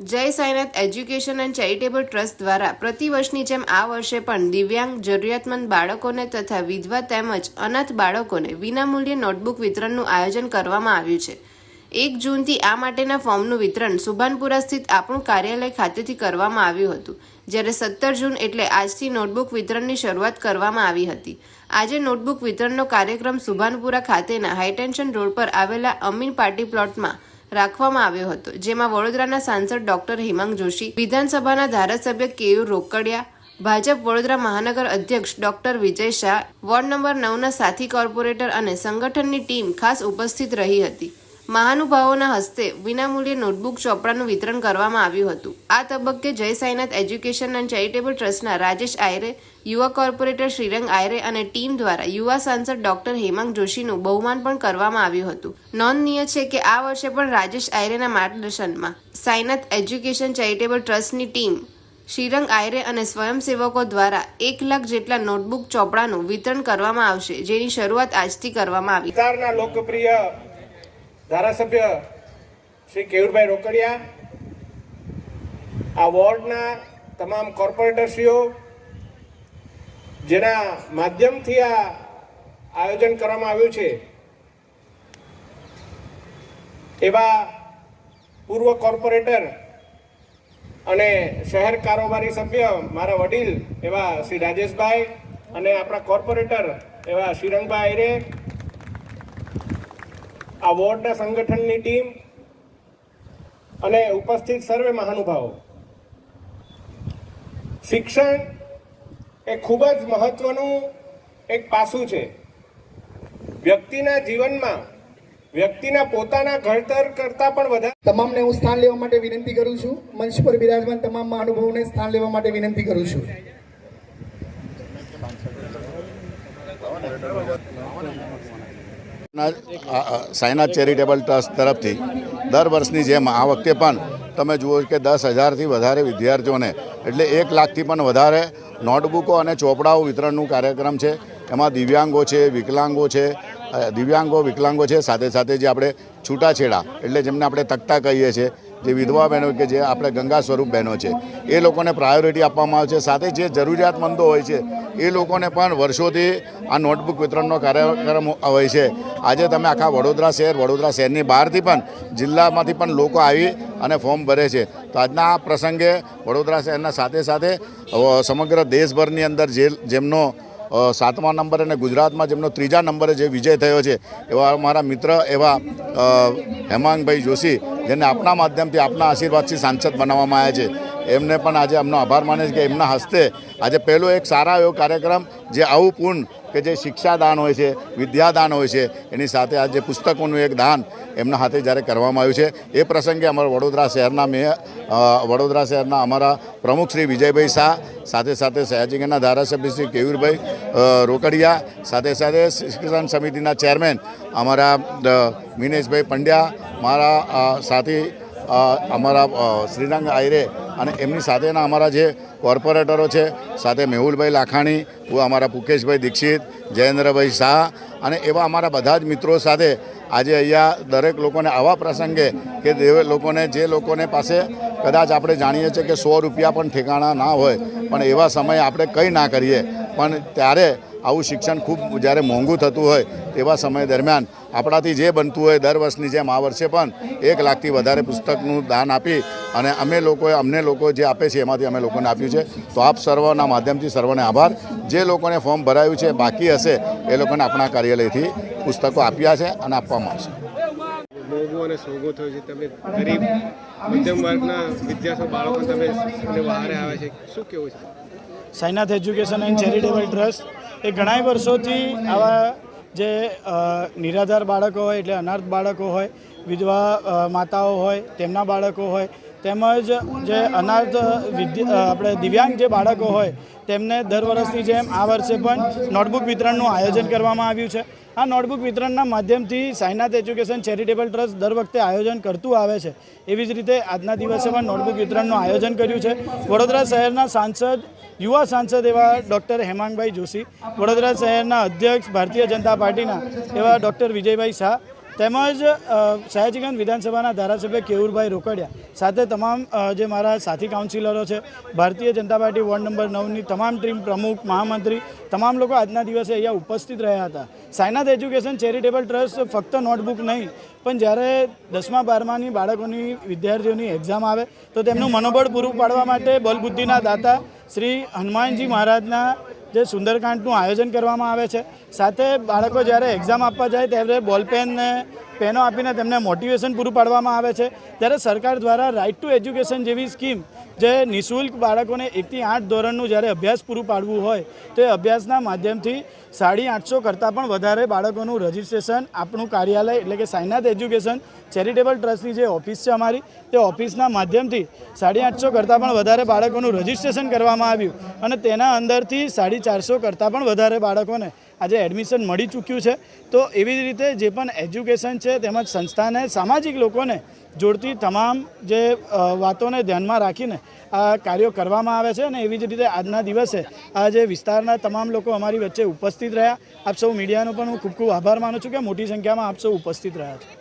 Jai Sainath education and charitable trust દ્વારા પ્રતિવર્ષની જેમ આ વર્ષે પણ દિવ્યાંગ, જરૂરિયાતમંદ બાળકોને તથા વિધવા તેમજ અનાથ બાળકોને વિનામૂલ્યે નોટબુક વિતરણનું આયોજન કરવામાં આવ્યું છે. એક જૂનથી આ માટેના ફોર્મનું વિતરણ સુભાનપુરા સ્થિત આપણું કાર્યાલય ખાતેથી કરવામાં આવ્યું હતું, જ્યારે સત્તર જૂન એટલે આજથી નોટબુક વિતરણની શરૂઆત કરવામાં આવી હતી. આજે નોટબુક વિતરણનો કાર્યક્રમ સુભાનપુરા ખાતેના હાઈટેન્શન રોડ પર આવેલા અમીન પાર્ટી પ્લોટમાં રાખવામાં આવ્યો હતો, જેમાં વડોદરાના સાંસદ ડોક્ટર હિમાંગ જોશી, વિધાનસભાના ધારાસભ્ય કેયુ રોકડિયા, ભાજપ વડોદરા મહાનગર અધ્યક્ષ doctor Vijay Shah, ward number નવના સાથી કોર્પોરેટર અને સંગઠનની ટીમ ખાસ ઉપસ્થિત રહી હતી. મહાનુભાવોના હસ્તે વિનામૂલ્યે નોટબુક ચોપડાનું વિતરણ કરવામાં આવ્યું હતું. આ તબક્કે જય સાઈનાથ એજ્યુકેશન એન્ડ ચેરિટેબલ ટ્રસ્ટના રાજેશ આયરે, યુવા કોર્પોરેટર શ્રીરંગ આયરે અને ટીમ દ્વારા યુવા સાંસદ ડોક્ટર હેમાંગ જોશીનું બહુમાન પણ કરવામાં આવ્યું હતું. નોંધનીય છે કે આ વર્ષે પણ રાજેશ આયરેના માર્ગદર્શનમાં સાઈનાથ એજ્યુકેશન ચેરિટેબલ ટ્રસ્ટની ટીમ શ્રીરંગ આયરે અને સ્વયંસેવકો દ્વારા એક લાખ જેટલા નોટબુક ચોપડાનું વિતરણ કરવામાં આવશે, જેની શરૂઆત આજથી કરવામાં આવી. લોકપ્રિય ધારાસભ્ય શ્રી કેયુરભાઈ રોકડિયા, આ વોર્ડના તમામ કોર્પોરેટરશ્રીઓ, જેના માધ્યમથી આ આયોજન કરવામાં આવ્યું છે, એવા પૂર્વ કોર્પોરેટર અને શહેર કારોબારી સભ્ય મારા વડીલ એવા શ્રી રાજેશભાઈ અને આપણા કોર્પોરેટર એવા શ્રીરંગભાઈ આયરે આ વોર્ડના સંગઠનની ટીમ અને ઉપસ્થિત સર્વે મહાનુભાવો. શિક્ષણ એ ખૂબ જ મહત્વનું એક પાસું છે. વ્યક્તિના જીવનમાં વ્યક્તિના પોતાના ઘડતર કરતાં પણ વધારે તમામને હું સ્થાન લેવા માટે વિનંતી કરું છું. મંચ પર બિરાજમાન તમામ મહાનુભાવોને સ્થાન લેવા માટે વિનંતી કરું છું. આ ચેરિટેબલ ટ્રસ્ટ તરફથી દર વર્ષની જેમ આ વખતે પણ તમે જુઓ કે દસ હજારથી વધારે વિદ્યાર્થીઓને, એટલે એક લાખથી પણ વધારે નોટબુકો અને ચોપડાઓ વિતરણનું કાર્યક્રમ છે. એમાં દિવ્યાંગો છે, વિકલાંગો છે દિવ્યાંગો, વિકલાંગો છે, સાથે સાથે જે આપણે છૂટાછેડા, એટલે જેમને આપણે તકતા કહીએ છીએ જે વિધવા બહેનો કે જે આપણે ગંગા સ્વરૂપ બહેનો છે, એ લોકોને પ્રાયોરિટી આપવામાં આવે છે. સાથે જે જરૂરિયાતમંદો હોય છે, એ લોકોને પણ વર્ષોથી આ નોટબુક વિતરણનો કાર્યક્રમ હોય છે. આજે તમે આખા વડોદરા શહેર, વડોદરા શહેરની બહારથી પણ જિલ્લામાંથી પણ લોકો આવી અને ફોર્મ ભરે છે. તો આજના આ પ્રસંગે વડોદરા શહેરના સાથે સાથે સમગ્ર દેશભરની અંદર જે, જેમનો સાતમા નંબરે અને ગુજરાતમાં જેમનો ત્રીજા નંબરે જે વિજય થયો છે, એવા મારા મિત્ર, એવા હેમાંગભાઈ જોશી, જેને આપના માધ્યમથી આપના આશીર્વાદથી સાંસદ બનાવવામાં આવ્યા છે. એમને પણ આજે એમનો આભાર માને છે કે એમના હસ્તે આજે પહેલો એક સારા એવો કાર્યક્રમ જે આવું પૂર્ણ કે જે શિક્ષાદાન હોય છે, વિદ્યાદાન હોય છે, એની સાથે આજે પુસ્તકોનું એક દાન એમના હાથે જ્યારે કરવામાં આવ્યું છે. એ પ્રસંગે અમારા વડોદરા શહેરના મેયર વડોદરા શહેરના અમારા પ્રમુખ શ્રી વિજયભાઈ શાહ, સાથે સાથે સયાજીગંજના ધારાસભ્ય શ્રી કેયુરભાઈ રોકડિયા, સાથે સાથે શિક્ષણ સમિતિના ચેરમેન અમારા મિનેશભાઈ પંડ્યા, મારા સાથી અમારા શ્રીરંગ આયરે અને એમની સાથેના અમારા જે કોર્પોરેટરો છે, સાથે મેહુલભાઈ લાખાણી અમારા પુકેશભાઈ દીક્ષિત, જયેન્દ્રભાઈ શાહ અને એવા અમારા બધા જ મિત્રો સાથે આજે અહીંયા દરેક લોકોને આવા પ્રસંગે કે જે લોકોને જે લોકોને પાસે કદાચ આપણે જાણીએ છીએ કે સો રૂપિયા પણ ઠેકાણા ના હોય, પણ એવા સમયે આપણે કંઈ ના કરીએ. પણ ત્યારે આવું શિક્ષણ ખૂબ જ્યારે મોંઘું થતું હોય તેવા સમય દરમિયાન આપણાથી જે બનતું હોય દર વર્ષની જેમ આ વર્ષે પણ એક લાખથી વધારે પુસ્તકનું દાન આપી અને અમે લોકોએ, અમને લોકો જે આપે છે એમાંથી અમે લોકોને આપ્યું છે. તો આપ સર્વના માધ્યમથી સર્વને આભાર. જે લોકોને ફોર્મ ભરાયું છે, બાકી હશે, એ લોકોને આપણા કાર્યાલયથી પુસ્તકો આપ્યા છે અને આપવામાં આવશે. મોંઘું અને સોગું થયું છે. તમે ગરીબ, મધ્યમ વર્ગના વિદ્યાર્થીઓ, બાળકો, તમે બહાર આવે છે. શું કેવું છે? Sainath education and charitable trust, એ ઘણાય વર્ષોથી આવા જે નિરાધાર બાળકો હોય એટલે અનાર્થ બાળકો હોય, વિધવા માતાઓ હોય, તેમના બાળકો હોય, તેમજ જે વિદ્યા આપણે દિવ્યાંગ જે બાળકો હોય, તેમને દર વર્ષની જેમ આ વર્ષે પણ નોટબુક વિતરણનું આયોજન કરવામાં આવ્યું છે. આ નોટબુક વિતરણના માધ્યમથી સાઈનાથ એજ્યુકેશન ચેરિટેબલ ટ્રસ્ટ દર વખતે આયોજન કરતું આવે છે. એવી જ રીતે આજના દિવસે પણ નોટબુક વિતરણનું આયોજન કર્યું છે. વડોદરા શહેરના સાંસદ યુવા સાંસદ એવા ડૉક્ટર હેમાંગભાઈ જોશી, વડોદરા શહેરના અધ્યક્ષ ભારતીય જનતા પાર્ટીના એવા ડૉક્ટર વિજયભાઈ શાહ તેમજ સયાજીગંજ વિધાનસભાના ધારાસભ્ય કેવુરભાઈ રોકડિયા સાથે તમામ જે મારા સાથી કાઉન્સિલરો છે, Bharatiya Janata party ward number નવની તમામ ટીમ પ્રમુખ, મહામંત્રી, તમામ લોકો આજના દિવસે અહીંયા ઉપસ્થિત રહ્યા હતા. સાયનાથ એજ્યુકેશન ચેરિટેબલ ટ્રસ્ટ ફક્ત નોટબુક નહીં, પણ જ્યારે દસમા, બારમાની બાળકોની વિદ્યાર્થીઓની એક્ઝામ આવે, તો તેમનું મનોબળ પૂરું પાડવા માટે બલબુદ્ધિના દાતા શ્રી હનુમાનજી મહારાજના જે સુંદરકાંડનું આયોજન કરવામાં આવે છે. સાથે બાળકો જ્યારે એક્ઝામ આપવા જાય, ત્યારે બોલપેન ને પેનો આપીને તેમને મોટિવેશન પૂરું પાડવામાં આવે છે. ત્યારે સરકાર દ્વારા રાઇટ ટુ એજ્યુકેશન જેવી સ્કીમ જે નિઃશુલ્ક બાળકોને એકથી આઠ ધોરણનું જ્યારે અભ્યાસ પૂરું પાડવું હોય, તો એ અભ્યાસના માધ્યમથી સાડી આઠસો કરતાં પણ વધારે બાળકોનું રજિસ્ટ્રેશન આપણું કાર્યાલય એટલે કે સાઈનાથ એજ્યુકેશન ચેરિટેબલ ટ્રસ્ટની જે ઓફિસ છે અમારી, તે ઓફિસના માધ્યમથી સાડી આઠસો કરતાં પણ વધારે બાળકોનું રજિસ્ટ્રેશન કરવામાં આવ્યું. અને તેના અંદરથી સાડી ચારસો કરતાં પણ વધારે બાળકોને આજે એડમિશન મળી ચૂક્યું છે. તો એવી જ રીતે જે પણ એજ્યુકેશન છે તેમજ સંસ્થાને સામાજિક લોકોને જોડતી તમામ જે વાતોને ધ્યાનમાં રાખીને આ કાર્યો કરવામાં આવે છે અને એવી જ રીતે આજના દિવસે આ જે વિસ્તારના તમામ લોકો અમારી વચ્ચે ઉપસ્થિત રહ્યા. આપ સૌ મીડિયાનો પણ હું ખૂબ ખૂબ આભાર માનું છું કે મોટી સંખ્યામાં આપ સૌ ઉપસ્થિત રહ્યા છો.